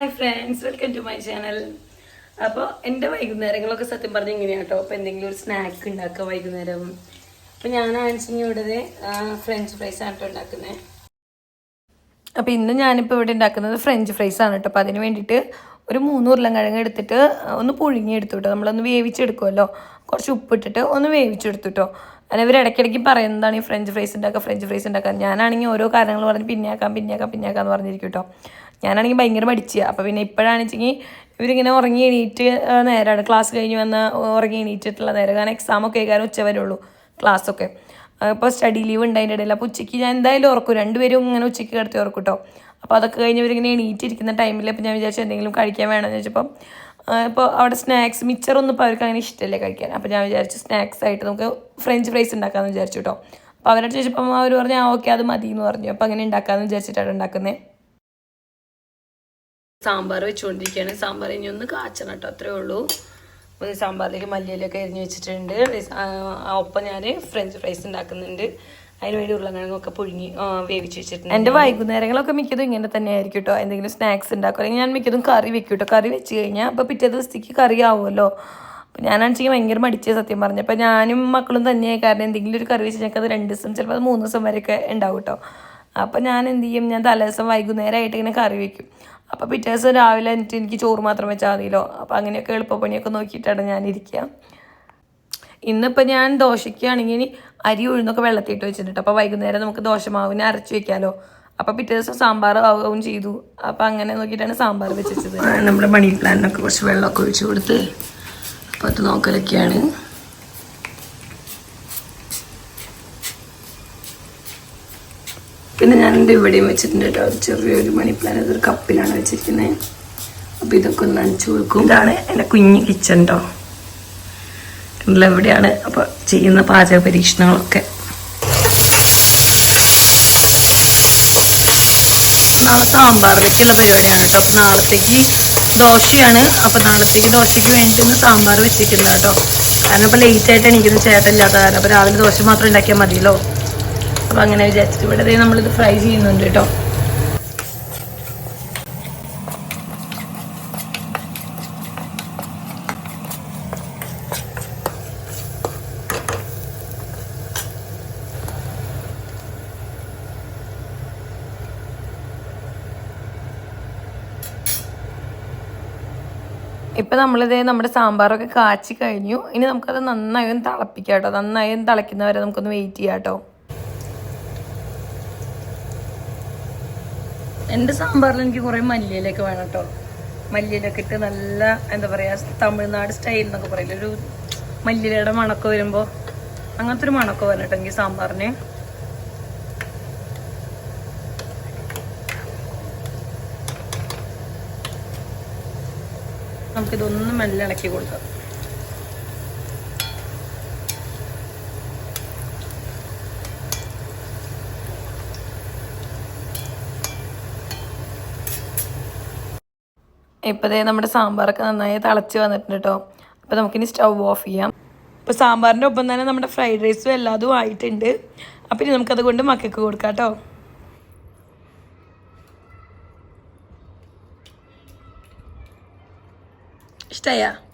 Friends welcome to my channel അപ്പോൾ എന്റെ വൈകുന്നേരങ്ങളൊക്കെ സത്യം പറഞ്ഞ ഇങ്ങനെയാണ് കേട്ടോ അപ്പോൾ എന്തെങ്കിലും ഒരു സ്നാക്ക് ഉണ്ടാക്കുക വൈകുന്നേരം. അപ്പോൾ ഞാൻ ആൻസിങ് ഇവിടെ ഫ്രഞ്ച് ഫ്രൈസ് ആണ് കേട്ടോ ഉണ്ടാക്കുന്നത് അപ്പോൾ ഇന്ന് ഞാനിപ്പോൾ ഇവിടെ ഉണ്ടാക്കുന്നത് ഫ്രഞ്ച് ഫ്രൈസ് ആണ് കേട്ടോ. അപ്പോൾ അതിന് വേണ്ടിയിട്ട് ഒരു മൂന്ന് ഉരുളൻകിഴങ്ങ് എടുത്തിട്ട് ഒന്ന് പുഴുങ്ങി എടുത്തു കേട്ടോ നമ്മളൊന്ന് വേവിച്ചെടുക്കുമല്ലോ കുറച്ച് ഉപ്പിട്ടിട്ട് ഒന്ന് വേവിച്ചെടുത്തു കേട്ടോ അങ്ങനെ ഇവർ ഇടയ്ക്കിടയ്ക്ക് പറയുന്നതാണ് ഈ ഫ്രഞ്ച് ഫ്രൈസ് ഉണ്ടാക്കുക? ഫ്രഞ്ച് ഫ്രൈസ് ഉണ്ടാക്കുക? ഞാനാണെങ്കിൽ ഓരോ കാര്യങ്ങൾ പറഞ്ഞ് പിന്നെയാക്കാം പിന്നെയാക്കാം പിന്നെയാക്കാം എന്ന് പറഞ്ഞിരിക്കും കേട്ടോ ഞാനാണെങ്കിൽ ഭയങ്കര പഠിച്ചുക അപ്പോൾ പിന്നെ ഇപ്പോഴാണെച്ചെങ്കിൽ ഇവരിങ്ങനെ ഉറങ്ങി എണീറ്റ് നേരമാണ് ക്ലാസ് കഴിഞ്ഞ് വന്ന് ഉറങ്ങി എണീറ്റിട്ടുള്ള നേരം. കാരണം എക്സാമൊക്കെ കാരണം ഉച്ച വരെ ഉള്ളൂ ക്ലാസ്സൊക്കെ അപ്പോൾ സ്റ്റഡി ലീവ് ഉണ്ട് ഇടയിൽ. അപ്പോൾ ഉച്ചയ്ക്ക് ഞാൻ എന്തായാലും ഉറക്കും. രണ്ടുപേരും ഇങ്ങനെ ഉച്ചയ്ക്ക് കിടത്തി ഉറക്കും കേട്ടോ അപ്പോൾ അതൊക്കെ കഴിഞ്ഞ് ഇവരിങ്ങനെ എണീറ്റിരിക്കുന്ന ടൈമിൽ ഇപ്പോൾ ഞാൻ വിചാരിച്ചു എന്തെങ്കിലും കഴിക്കാൻ വേണമെന്ന് വെച്ചപ്പോൾ ഇപ്പോൾ അവിടെ സ്നാക്സ് മിച്ചറൊന്നും ഇപ്പോൾ അവർക്ക് അങ്ങനെ ഇഷ്ടമല്ലേ കഴിക്കാൻ. അപ്പോൾ ഞാൻ വിചാരിച്ചു സ്നാക്സ് ആയിട്ട് നമുക്ക് ഫ്രഞ്ച് ഫ്രൈസ് ഉണ്ടാക്കാമെന്ന് വിചാരിച്ചു കേട്ടോ അപ്പോൾ അവരോട് ചോദിച്ചപ്പോൾ അവർ പറഞ്ഞു ആ ഓക്കെ അത് മതി എന്ന് പറഞ്ഞു. അപ്പോൾ അങ്ങനെ ഉണ്ടാക്കാമെന്ന് വിചാരിച്ചിട്ടാണ് ഉണ്ടാക്കുന്നത് സാമ്പാർ വെച്ചുകൊണ്ടിരിക്കുകയാണ് സാമ്പാർ ഇനി ഒന്ന് കാച്ചണം കേട്ടോ അത്രേ ഉള്ളൂ. ഒന്ന് സാമ്പാറിലേക്ക് മല്ലിയിലൊക്കെ എരിഞ്ഞ് വെച്ചിട്ടുണ്ട്. ഒപ്പം ഞാൻ ഫ്രഞ്ച് ഫ്രൈസ് ഉണ്ടാക്കുന്നുണ്ട്. അതിന് വേണ്ടി ഉരുളക്കിഴങ്ങൊക്കെ പുഴുങ്ങി വേവിച്ച് വെച്ചിട്ടുണ്ട്. എന്റെ വൈകുന്നേരങ്ങളൊക്കെ മിക്കതും ഇങ്ങനെ തന്നെ ആയിരിക്കും കേട്ടോ എന്തെങ്കിലും സ്നാക്സ് ഉണ്ടാക്കും. അല്ലെങ്കിൽ ഞാൻ മിക്കതും കറി വെക്കും കേട്ടോ കറി വെച്ച് കഴിഞ്ഞാൽ അപ്പോൾ പിറ്റേ ദിവസത്തേക്ക് കറി ആവുമല്ലോ. അപ്പോൾ ഞാനാണെങ്കിൽ ഭയങ്കര മടിച്ചേ സത്യം പറഞ്ഞു അപ്പോൾ ഞാനും മക്കളും തന്നെയായി കാരണം എന്തെങ്കിലും ഒരു കറി വെച്ച് ഞങ്ങൾക്ക് അത് രണ്ട് ദിവസം ചിലപ്പോൾ അത് മൂന്ന് ദിവസം വരെയൊക്കെ ഉണ്ടാവും കേട്ടോ അപ്പോൾ ഞാൻ എന്ത് ചെയ്യും? ഞാൻ തലേദിവസം വൈകുന്നേരമായിട്ട് ഇങ്ങനെ കറി വെക്കും. അപ്പോൾ പിറ്റേ ദിവസം രാവിലെ എനിക്ക് ചോറ് മാത്രം വെച്ചാൽ മതിയല്ലോ. അപ്പോൾ അങ്ങനെയൊക്കെ എളുപ്പപ്പണിയൊക്കെ നോക്കിയിട്ടാണ് ഞാൻ ഇരിക്കുക ഇന്നിപ്പോൾ ഞാൻ ദോശയ്ക്കാണെങ്കിൽ അരി ഉഴുന്നൊക്കെ വെള്ളത്തിട്ട് വെച്ചിട്ടുണ്ട് അപ്പോൾ വൈകുന്നേരം നമുക്ക് ദോശമാവിനെ അരച്ച് വെക്കാമല്ലോ അപ്പോൾ പിറ്റേ ദിവസം സാമ്പാർ ആവുകയും ചെയ്തു. അപ്പോൾ അങ്ങനെ നോക്കിയിട്ടാണ് സാമ്പാർ വെച്ചത് നമ്മുടെ മണി പ്ലാനിനൊക്കെ കുറച്ച് വെള്ളമൊക്കെ ഒഴിച്ചു കൊടുത്ത് അപ്പോൾ അത് നോക്കലൊക്കെയാണ്. പിന്നെ ഞാൻ എന്റെ ഇവിടെയും വെച്ചിട്ടുണ്ട് കേട്ടോ. ചെറിയൊരു മണി പ്ലാൻ അതൊരു കപ്പിലാണ് വെച്ചിരിക്കുന്നത്. അപ്പോൾ ഇതൊക്കെ ഒന്ന് അണിച്ചു കൊടുക്കും. ഇതാണ് എന്റെ കുഞ്ഞ് കിച്ചൺ കേട്ടോ. ഇതിൽ എവിടെയാണ് അപ്പോൾ ചെയ്യുന്ന പാചക പരീക്ഷണങ്ങളൊക്കെ? നാളെ സാമ്പാറിലേക്കുള്ള പരിപാടിയാണ് കേട്ടോ. അപ്പൊ നാളത്തേക്ക് ദോശയാണ്. അപ്പോൾ നാളത്തേക്ക് ദോശയ്ക്ക് വേണ്ടിയിട്ട് സാമ്പാർ വെച്ചിരിക്കുന്നത് കേട്ടോ. കാരണം ഇപ്പൊ ലേറ്റ് ആയിട്ട് എനിക്കിത് ചേട്ടനില്ലാത്ത കാരണം അപ്പോൾ രാവിലെ ദോശ മാത്രം ഉണ്ടാക്കിയാൽ മതിയല്ലോ. അപ്പോൾ അങ്ങനെ വിചാരിച്ചിട്ട് ഇവിടെ നമ്മളിത് ഫ്രൈ ചെയ്യുന്നുണ്ട് കേട്ടോ. ഇപ്പം നമ്മളിത് നമ്മുടെ സാമ്പാറൊക്കെ കാച്ചി കഴിഞ്ഞു. ഇനി നമുക്കത് നന്നായി ഒന്ന് തിളപ്പിക്കാം കേട്ടോ നന്നായി ഒന്ന് തിളയ്ക്കുന്നവരെ നമുക്കൊന്ന് വെയിറ്റ് ചെയ്യാം കേട്ടോ എന്റെ സാമ്പാറിൽ എനിക്ക് കുറേ മല്ലിയിലൊക്കെ വേണം കേട്ടോ മല്ലിയിലൊക്കെ ഇട്ട് നല്ല എന്താ പറയുക തമിഴ്നാട് സ്റ്റൈൽ എന്നൊക്കെ പറയില്ല? ഒരു മല്ലിയിലയുടെ മണക്കം വരുമ്പോൾ അങ്ങനത്തെ ഒരു മണക്കം വരണം കേട്ടോ എനിക്ക് സാമ്പാറിന്. നമുക്കിതൊന്ന് മെല്ലെ ഇളക്കി കൊടുക്കാം. ഇപ്പോഴേ നമ്മുടെ സാമ്പാറൊക്കെ നന്നായി തിളച്ച് വന്നിട്ടുണ്ട് കേട്ടോ അപ്പോൾ നമുക്കിനി സ്റ്റൗ ഓഫ് ചെയ്യാം. അപ്പോൾ സാമ്പാറിന്റെ ഒപ്പം തന്നെ നമ്മുടെ ഫ്രൈഡ് റൈസും എല്ലാതും ആയിട്ടുണ്ട്. അപ്പോൾ ഇനി നമുക്കത് കൊണ്ട് മക്കൾക്ക് കൊടുക്കാം കേട്ടോ İşte ya.